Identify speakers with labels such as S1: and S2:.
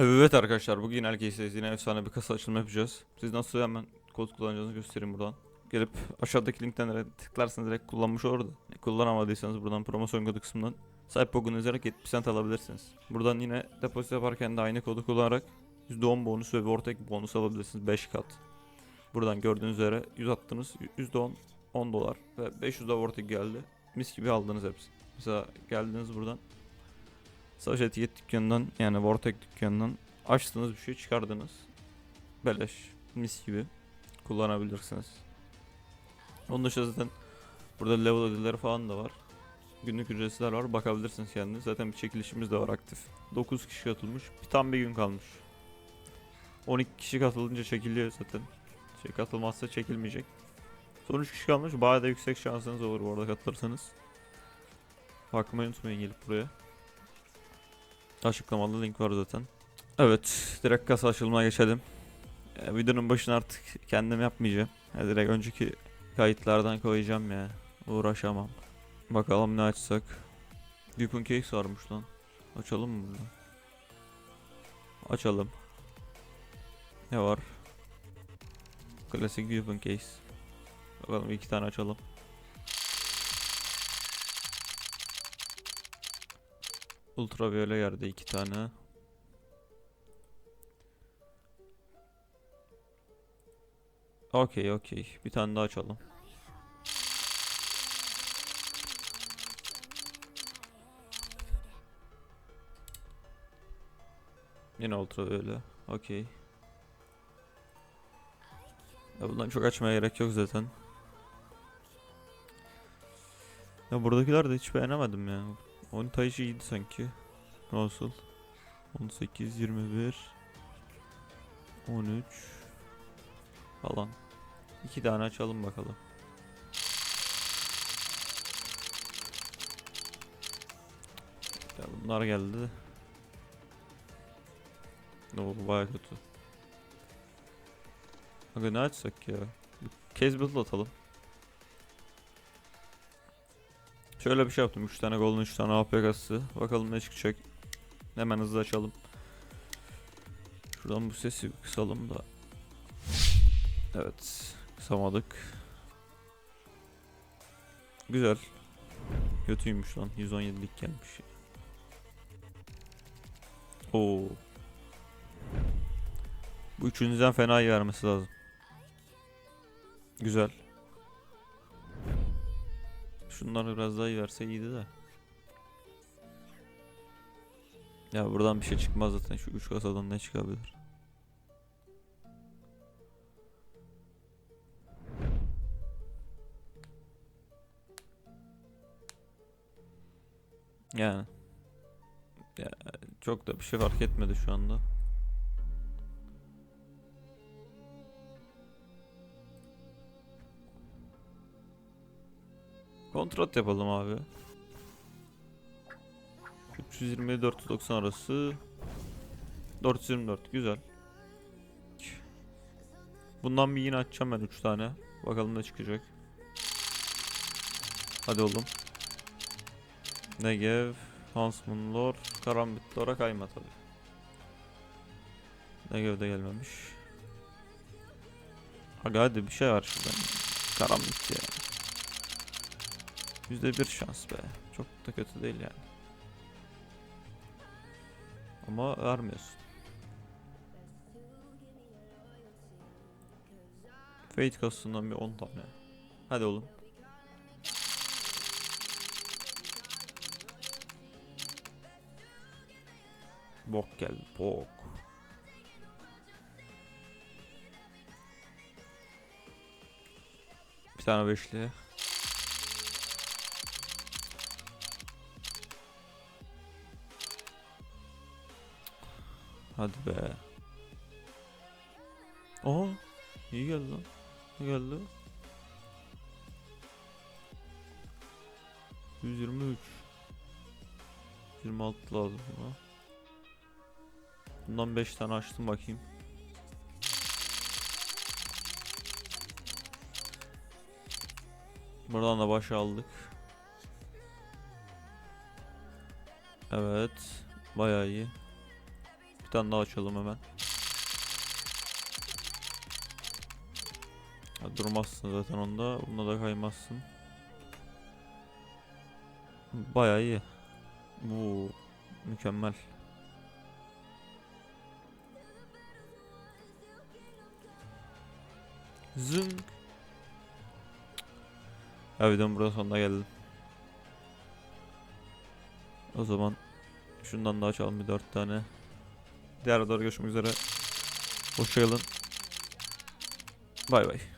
S1: Evet arkadaşlar bugün herkese yine efsane bir kasa açılımı yapacağız. Siz nasıl hemen kod kullanacağınızı göstereyim buradan. Gelip aşağıdaki linkten tıklarsanız direkt kullanmış olur da. Kullanamadıysanız buradan promosyon kodu kısmından sahip bugün yazarak 70 cent alabilirsiniz. Buradan yine depozito yaparken de aynı kodu kullanarak %10 bonus ve ortak bonus alabilirsiniz 5 kat. Buradan gördüğünüz üzere 100 attınız %10 10 dolar ve 500 da ortak geldi. Mis gibi aldınız hepsi. Mesela geldiniz buradan Savaş etiket dükkanından yani Vortex dükkanından açtığınız bir şey çıkardınız. Beleş, mis gibi kullanabilirsiniz. Onun dışında zaten burada level ödülleri falan da var. Günlük ücretsizler var bakabilirsiniz kendiniz. Zaten bir çekilişimiz de var aktif. 9 kişi katılmış. Bir tam bir gün kalmış. 12 kişi katılınca çekiliyor zaten. Şey katılmazsa çekilmeyecek. Son 3 kişi kalmış. Bayağı da yüksek şansınız olur bu arada katılırsanız. Bakmayı unutmayın gelip buraya. Açıklamada link var zaten. Evet, direkt kasa açılımına geçelim. Ee, videonun başına artık kendim yapmayacağım. Ya direkt önceki kayıtlardan koyacağım ya. Uğraşamam. Bakalım ne açsak. Weapon case varmış lan. Açalım mı bunu? Açalım. Ne var? Klasik Weapon case. Bakalım iki tane açalım. Ultraviyole yerde iki tane. Okey okey. Bir tane daha açalım. Yine ultraviyole. Okey. Ya bundan çok açmaya gerek yok zaten. Ya buradakiler de hiç beğenemedim ya. Onitaishi iyiydi sanki. Nasıl? 18, 21, 13 falan. İki tane açalım bakalım. Ya bunlar geldi. Ne oldu baya kötü. Aga ne açsak ya? Build atalım. Şöyle bir şey yaptım. 3 tane golden 3 tane AP kası. Bakalım ne çıkacak. Hemen hızlı açalım. Şuradan bu sesi kısalım da. Evet. Kısamadık. Güzel. Kötüymüş lan. 117'lik gelmiş. Oo. Bu üçüncüden fena iyi vermesi lazım. Güzel. Şunları biraz daha iyi verse iyiydi de. Ya buradan bir şey çıkmaz zaten şu üç kasadan ne çıkabilir? Yani. Ya, çok da bir şey fark etmedi şu anda. Kontrat yapalım abi. 320 490 arası 424 güzel. Bundan bir yine açacağım ben 3 tane. Bakalım ne çıkacak. Hadi oğlum. Negev, Huntsman Lord, Karambit Lord'a kayma tabi. Negev de gelmemiş. Aga hadi bir şey var şurada. Karambit ya. Yüzde bir şans be. Çok da kötü değil yani. Ama vermiyorsun. Fate kasasından bir 10 tane. Hadi oğlum. Bok geldi. Bok. Bir tane beşli. Hadi be. Aa, iyi geldi lan. Ne geldi? 123. 26 lazım buna. Bundan 5 tane açtım bakayım. Buradan da baş aldık. Evet. Bayağı iyi. Bir tane daha açalım hemen. Ha, durmazsın zaten onda. Bunda da kaymazsın. Bayağı iyi. Bu mükemmel. Zınk. Ya videonun burada sonuna geldim. O zaman şundan da açalım bir dört tane. Diğer videoda görüşmek üzere. Hoşçakalın. Bay bay.